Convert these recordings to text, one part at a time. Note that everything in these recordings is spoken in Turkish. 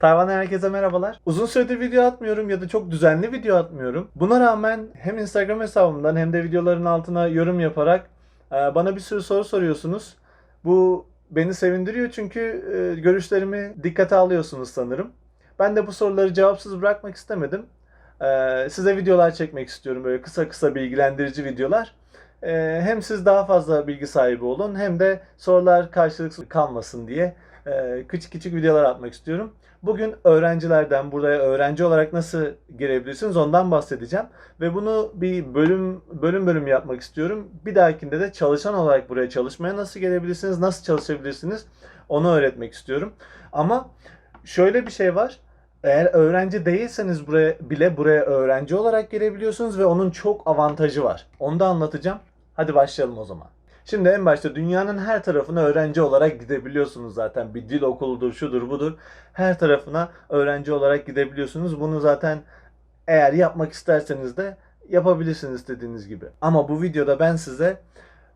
Tayvan'a herkese merhabalar. Uzun süredir video atmıyorum ya da çok düzenli video atmıyorum. Buna rağmen hem Instagram hesabımdan hem de videoların altına yorum yaparak e, bana bir sürü soru soruyorsunuz. Bu beni sevindiriyor çünkü e, görüşlerimi dikkate alıyorsunuz sanırım. Ben de bu soruları cevapsız bırakmak istemedim. E, Size videolar çekmek istiyorum böyle kısa kısa bilgilendirici videolar. Hem siz daha fazla bilgi sahibi olun hem de sorular karşılıksız kalmasın diye e, küçük küçük videolar atmak istiyorum. Bugün öğrencilerden buraya öğrenci olarak nasıl girebilirsiniz ondan bahsedeceğim. Ve bunu bir bölüm bölüm bölüm yapmak istiyorum. Bir dahakinde de çalışan olarak buraya çalışmaya nasıl gelebilirsiniz, nasıl çalışabilirsiniz onu öğretmek istiyorum. Ama şöyle bir şey var. Eğer öğrenci değilseniz buraya bile buraya öğrenci olarak gelebiliyorsunuz ve onun çok avantajı var. Onu da anlatacağım. Hadi başlayalım o zaman. Şimdi en başta dünyanın her tarafına öğrenci olarak gidebiliyorsunuz zaten. Bir dil okuludur, şudur budur. Her tarafına öğrenci olarak gidebiliyorsunuz. Bunu zaten eğer yapmak isterseniz de yapabilirsiniz istediğiniz gibi. Ama bu videoda ben size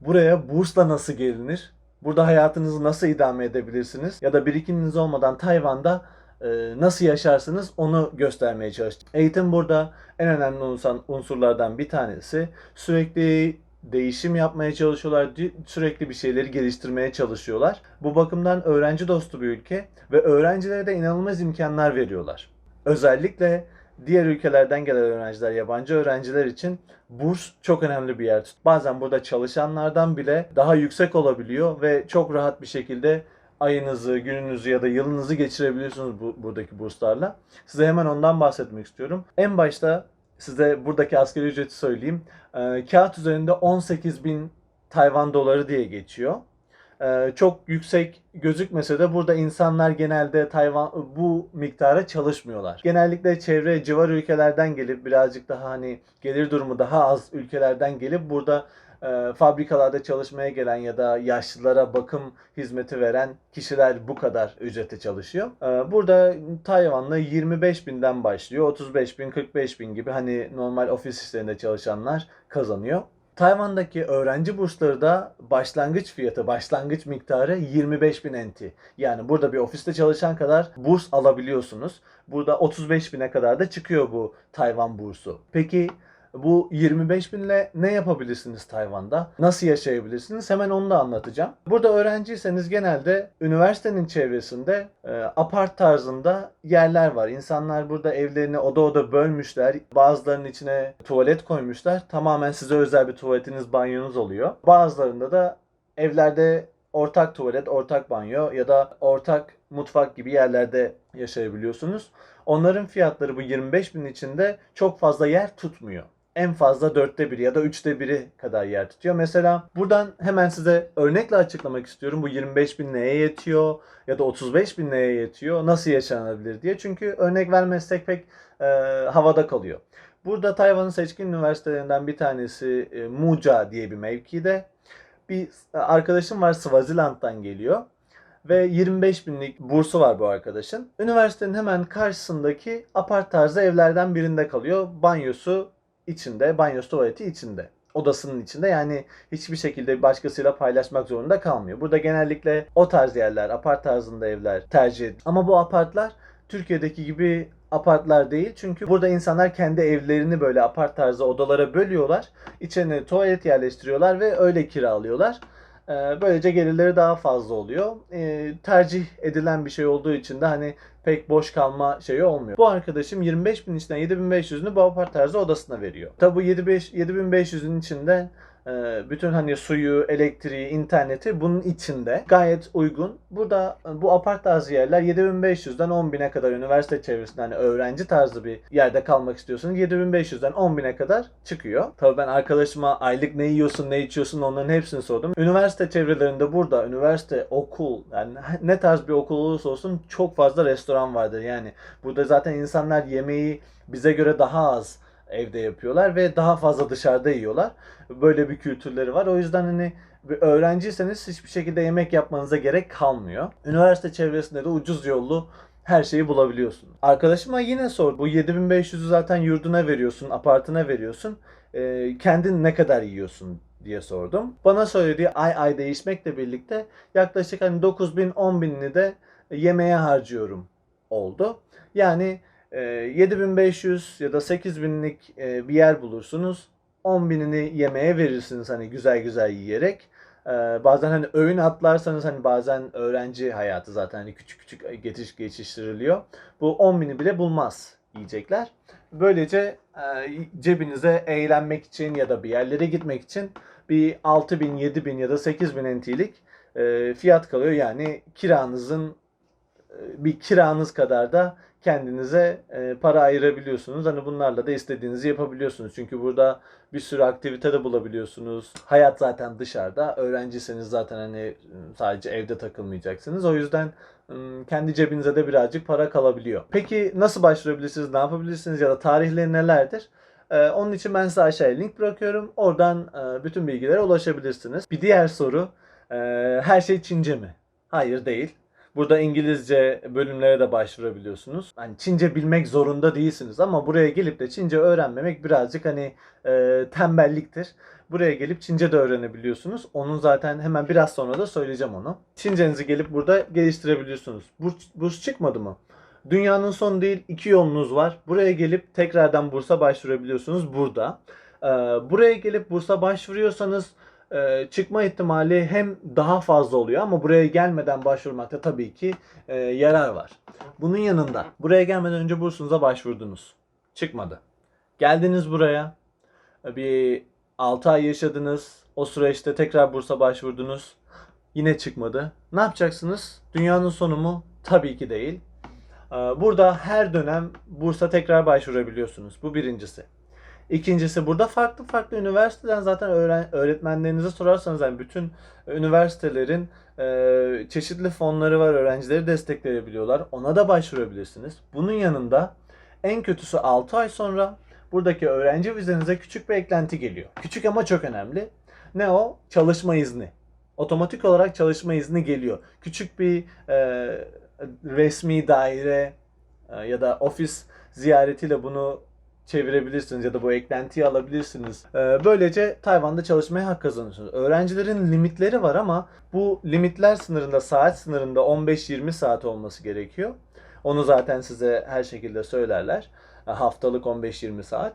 buraya bursla nasıl gelinir? Burada hayatınızı nasıl idame edebilirsiniz? Ya da birikiminiz olmadan Tayvan'da e, nasıl yaşarsınız onu göstermeye çalıştım. Eğitim burada en önemli unsurlardan bir tanesi. Sürekli değişim yapmaya çalışıyorlar. Sürekli bir şeyleri geliştirmeye çalışıyorlar. Bu bakımdan öğrenci dostu bir ülke ve öğrencilere de inanılmaz imkanlar veriyorlar. Özellikle diğer ülkelerden gelen öğrenciler, yabancı öğrenciler için burs çok önemli bir yer. Bazen burada çalışanlardan bile daha yüksek olabiliyor ve çok rahat bir şekilde ayınızı, gününüzü ya da yılınızı geçirebiliyorsunuz bu, buradaki burslarla. Size hemen ondan bahsetmek istiyorum. En başta size buradaki asgari ücreti söyleyeyim. Ee, kağıt üzerinde 18 bin Tayvan doları diye geçiyor. Ee, çok yüksek gözükmese de burada insanlar genelde Tayvan bu miktara çalışmıyorlar. Genellikle çevre civar ülkelerden gelip birazcık daha hani gelir durumu daha az ülkelerden gelip burada e, fabrikalarda çalışmaya gelen ya da yaşlılara bakım hizmeti veren kişiler bu kadar ücrete çalışıyor. E, burada Tayvan'da 25 binden başlıyor. 35 bin, 45 bin gibi hani normal ofis işlerinde çalışanlar kazanıyor. Tayvan'daki öğrenci bursları da başlangıç fiyatı, başlangıç miktarı 25 bin NT. Yani burada bir ofiste çalışan kadar burs alabiliyorsunuz. Burada 35 bine kadar da çıkıyor bu Tayvan bursu. Peki bu 25 binle ne yapabilirsiniz Tayvan'da? Nasıl yaşayabilirsiniz? Hemen onu da anlatacağım. Burada öğrenciyseniz genelde üniversitenin çevresinde e, apart tarzında yerler var. İnsanlar burada evlerini oda oda bölmüşler. Bazılarının içine tuvalet koymuşlar. Tamamen size özel bir tuvaletiniz, banyonuz oluyor. Bazılarında da evlerde ortak tuvalet, ortak banyo ya da ortak mutfak gibi yerlerde yaşayabiliyorsunuz. Onların fiyatları bu 25 bin içinde çok fazla yer tutmuyor. En fazla dörtte biri ya da üçte biri kadar yer tutuyor. Mesela buradan hemen size örnekle açıklamak istiyorum. Bu 25 bin neye yetiyor ya da 35 bin neye yetiyor, nasıl yaşanabilir diye. Çünkü örnek vermezsek pek e, havada kalıyor. Burada Tayvan'ın seçkin üniversitelerinden bir tanesi e, Muja diye bir mevkide. Bir arkadaşım var Swaziland'dan geliyor ve 25 binlik bursu var bu arkadaşın. Üniversitenin hemen karşısındaki apart tarzı evlerden birinde kalıyor. Banyosu içinde, banyosu tuvaleti içinde. Odasının içinde yani hiçbir şekilde başkasıyla paylaşmak zorunda kalmıyor. Burada genellikle o tarz yerler, apart tarzında evler tercih edilir. Ama bu apartlar Türkiye'deki gibi apartlar değil. Çünkü burada insanlar kendi evlerini böyle apart tarzı odalara bölüyorlar. İçine tuvalet yerleştiriyorlar ve öyle kiralıyorlar. Ee, Böylece gelirleri daha fazla oluyor. Ee, tercih edilen bir şey olduğu için de hani pek boş kalma şeyi olmuyor. Bu arkadaşım 25 bin içinden 7500'ünü bu apart tarzı odasına veriyor. Tabi bu 75 7500'ün içinde e, bütün hani suyu, elektriği, interneti bunun içinde gayet uygun. Burada e, bu apart tarzı yerler 7500'den 10.000'e kadar üniversite çevresinde hani öğrenci tarzı bir yerde kalmak istiyorsanız 7500'den 10.000'e kadar çıkıyor. Tabii ben arkadaşıma aylık ne yiyorsun, ne içiyorsun onların hepsini sordum. Üniversite çevrelerinde burada üniversite, okul yani ne tarz bir okul olursa olsun çok fazla restoran vardır. Yani burada zaten insanlar yemeği bize göre daha az evde yapıyorlar ve daha fazla dışarıda yiyorlar. Böyle bir kültürleri var. O yüzden hani bir öğrenciyseniz hiçbir şekilde yemek yapmanıza gerek kalmıyor. Üniversite çevresinde de ucuz yollu her şeyi bulabiliyorsun. Arkadaşıma yine sor. Bu 7500'ü zaten yurduna veriyorsun, apartına veriyorsun. Ee, kendin ne kadar yiyorsun diye sordum. Bana söylediği ay ay değişmekle birlikte yaklaşık hani 9000 bin 10 binini de yemeğe harcıyorum oldu. Yani e, 7500 ya da 8000'lik e, bir yer bulursunuz. 10.000'ini yemeğe verirsiniz hani güzel güzel yiyerek. E, bazen hani öğün atlarsanız hani bazen öğrenci hayatı zaten hani küçük küçük geçiş geçiştiriliyor. Bu 10.000'i bile bulmaz yiyecekler. Böylece e, cebinize eğlenmek için ya da bir yerlere gitmek için bir 6000, 7000 ya da 8000 NT'lik e, fiyat kalıyor. Yani kiranızın e, bir kiranız kadar da kendinize e, para ayırabiliyorsunuz. Hani bunlarla da istediğinizi yapabiliyorsunuz. Çünkü burada bir sürü aktivite de bulabiliyorsunuz. Hayat zaten dışarıda. Öğrenciseniz zaten hani sadece evde takılmayacaksınız. O yüzden kendi cebinize de birazcık para kalabiliyor. Peki nasıl başvurabilirsiniz? Ne yapabilirsiniz? Ya da tarihleri nelerdir? Ee, onun için ben size aşağıya link bırakıyorum. Oradan e, bütün bilgilere ulaşabilirsiniz. Bir diğer soru. e, her şey Çince mi? Hayır değil. Burada İngilizce bölümlere de başvurabiliyorsunuz. Hani Çince bilmek zorunda değilsiniz ama buraya gelip de Çince öğrenmemek birazcık hani e, tembelliktir. Buraya gelip Çince de öğrenebiliyorsunuz. Onun zaten hemen biraz sonra da söyleyeceğim onu. Çincenizi gelip burada geliştirebiliyorsunuz. Burs, burs çıkmadı mı? Dünyanın sonu değil iki yolunuz var. Buraya gelip tekrardan bursa başvurabiliyorsunuz burada. Ee, buraya gelip bursa başvuruyorsanız e, çıkma ihtimali hem daha fazla oluyor ama buraya gelmeden başvurmakta tabii ki e, yarar var. Bunun yanında buraya gelmeden önce bursunuza başvurdunuz. Çıkmadı. Geldiniz buraya. e, Bir 6 ay yaşadınız. O süreçte tekrar bursa başvurdunuz. Yine çıkmadı. Ne yapacaksınız? Dünyanın sonu mu? Tabii ki değil. Ee, Burada her dönem bursa tekrar başvurabiliyorsunuz. Bu birincisi. İkincisi burada farklı farklı üniversiteden zaten öğren öğretmenlerinize sorarsanız yani bütün üniversitelerin e, çeşitli fonları var. Öğrencileri destekleyebiliyorlar. Ona da başvurabilirsiniz. Bunun yanında en kötüsü 6 ay sonra buradaki öğrenci vizenize küçük bir eklenti geliyor. Küçük ama çok önemli. Ne o? Çalışma izni. Otomatik olarak çalışma izni geliyor. Küçük bir e, resmi daire e, ya da ofis ziyaretiyle bunu çevirebilirsiniz ya da bu eklentiyi alabilirsiniz. E, Böylece Tayvan'da çalışmaya hak kazanıyorsunuz. Öğrencilerin limitleri var ama bu limitler sınırında, saat sınırında 15-20 saat olması gerekiyor. Onu zaten size her şekilde söylerler. E, Haftalık 15-20 saat.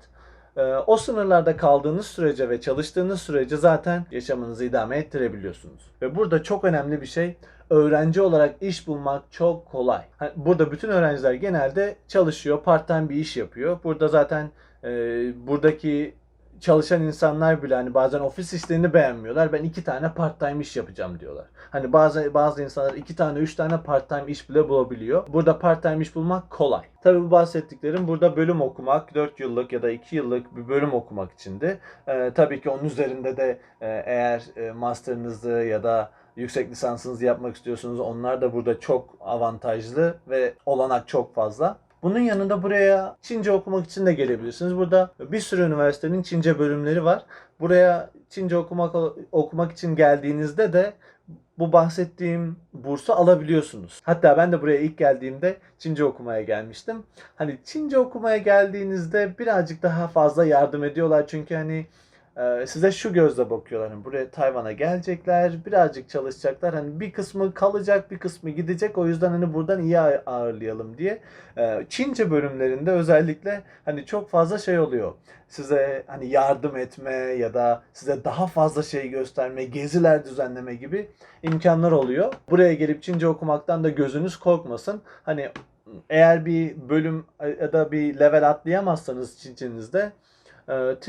E, O sınırlarda kaldığınız sürece ve çalıştığınız sürece zaten yaşamınızı idame ettirebiliyorsunuz. Ve burada çok önemli bir şey öğrenci olarak iş bulmak çok kolay. Burada bütün öğrenciler genelde çalışıyor, part-time bir iş yapıyor. Burada zaten e, buradaki çalışan insanlar bile hani bazen ofis işlerini beğenmiyorlar. Ben iki tane part-time iş yapacağım diyorlar. Hani bazı bazı insanlar iki tane, üç tane part-time iş bile bulabiliyor. Burada part-time iş bulmak kolay. Tabii bu bahsettiklerim burada bölüm okumak, 4 yıllık ya da 2 yıllık bir bölüm okumak içindi. Ee, tabii ki onun üzerinde de e, eğer e, master'ınızı ya da yüksek lisansınızı yapmak istiyorsunuz onlar da burada çok avantajlı ve olanak çok fazla. Bunun yanında buraya Çince okumak için de gelebilirsiniz. Burada bir sürü üniversitenin Çince bölümleri var. Buraya Çince okumak okumak için geldiğinizde de bu bahsettiğim bursu alabiliyorsunuz. Hatta ben de buraya ilk geldiğimde Çince okumaya gelmiştim. Hani Çince okumaya geldiğinizde birazcık daha fazla yardım ediyorlar çünkü hani size şu gözle bakıyorlar. Hani buraya Tayvan'a gelecekler, birazcık çalışacaklar. Hani bir kısmı kalacak, bir kısmı gidecek. O yüzden hani buradan iyi ağ- ağırlayalım diye. E, Çince bölümlerinde özellikle hani çok fazla şey oluyor. Size hani yardım etme ya da size daha fazla şey gösterme, geziler düzenleme gibi imkanlar oluyor. Buraya gelip Çince okumaktan da gözünüz korkmasın. Hani eğer bir bölüm ya da bir level atlayamazsanız Çincenizde e,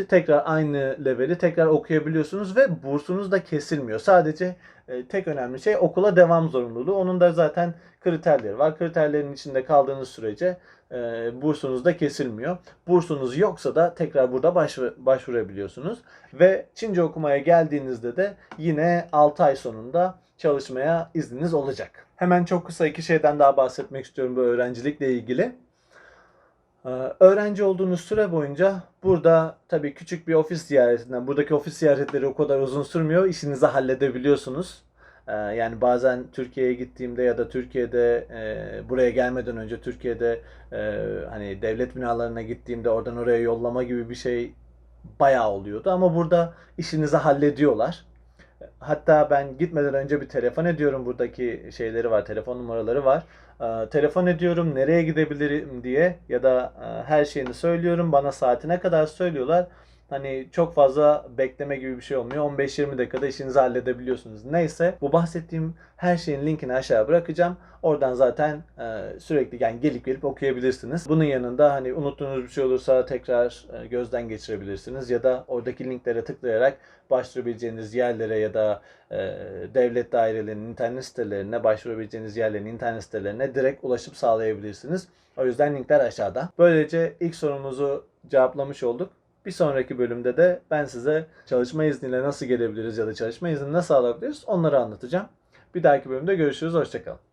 tekrar aynı leveli tekrar okuyabiliyorsunuz ve bursunuz da kesilmiyor. Sadece e, tek önemli şey okula devam zorunluluğu. Onun da zaten kriterleri var. Kriterlerin içinde kaldığınız sürece e, bursunuz da kesilmiyor. Bursunuz yoksa da tekrar burada başvur- başvurabiliyorsunuz. Ve Çince okumaya geldiğinizde de yine 6 ay sonunda çalışmaya izniniz olacak. Hemen çok kısa iki şeyden daha bahsetmek istiyorum bu öğrencilikle ilgili. Ee, Öğrenci olduğunuz süre boyunca burada tabii küçük bir ofis ziyaretinden, buradaki ofis ziyaretleri o kadar uzun sürmüyor. İşinizi halledebiliyorsunuz. Ee, Yani bazen Türkiye'ye gittiğimde ya da Türkiye'de e, buraya gelmeden önce Türkiye'de e, hani devlet binalarına gittiğimde oradan oraya yollama gibi bir şey bayağı oluyordu. Ama burada işinizi hallediyorlar. Hatta ben gitmeden önce bir telefon ediyorum. Buradaki şeyleri var, telefon numaraları var. E, telefon ediyorum nereye gidebilirim diye ya da e, her şeyini söylüyorum. Bana saatine kadar söylüyorlar. Hani çok fazla bekleme gibi bir şey olmuyor. 15-20 dakikada işinizi halledebiliyorsunuz. Neyse bu bahsettiğim her şeyin linkini aşağı bırakacağım. Oradan zaten e, sürekli yani gelip gelip okuyabilirsiniz. Bunun yanında hani unuttuğunuz bir şey olursa tekrar e, gözden geçirebilirsiniz ya da oradaki linklere tıklayarak başvurabileceğiniz yerlere ya da e, devlet dairelerinin internet sitelerine başvurabileceğiniz yerlerin internet sitelerine direkt ulaşıp sağlayabilirsiniz. O yüzden linkler aşağıda. Böylece ilk sorumuzu cevaplamış olduk. Bir sonraki bölümde de ben size çalışma izniyle nasıl gelebiliriz ya da çalışma izni nasıl alabiliriz onları anlatacağım. Bir dahaki bölümde görüşürüz. Hoşçakalın.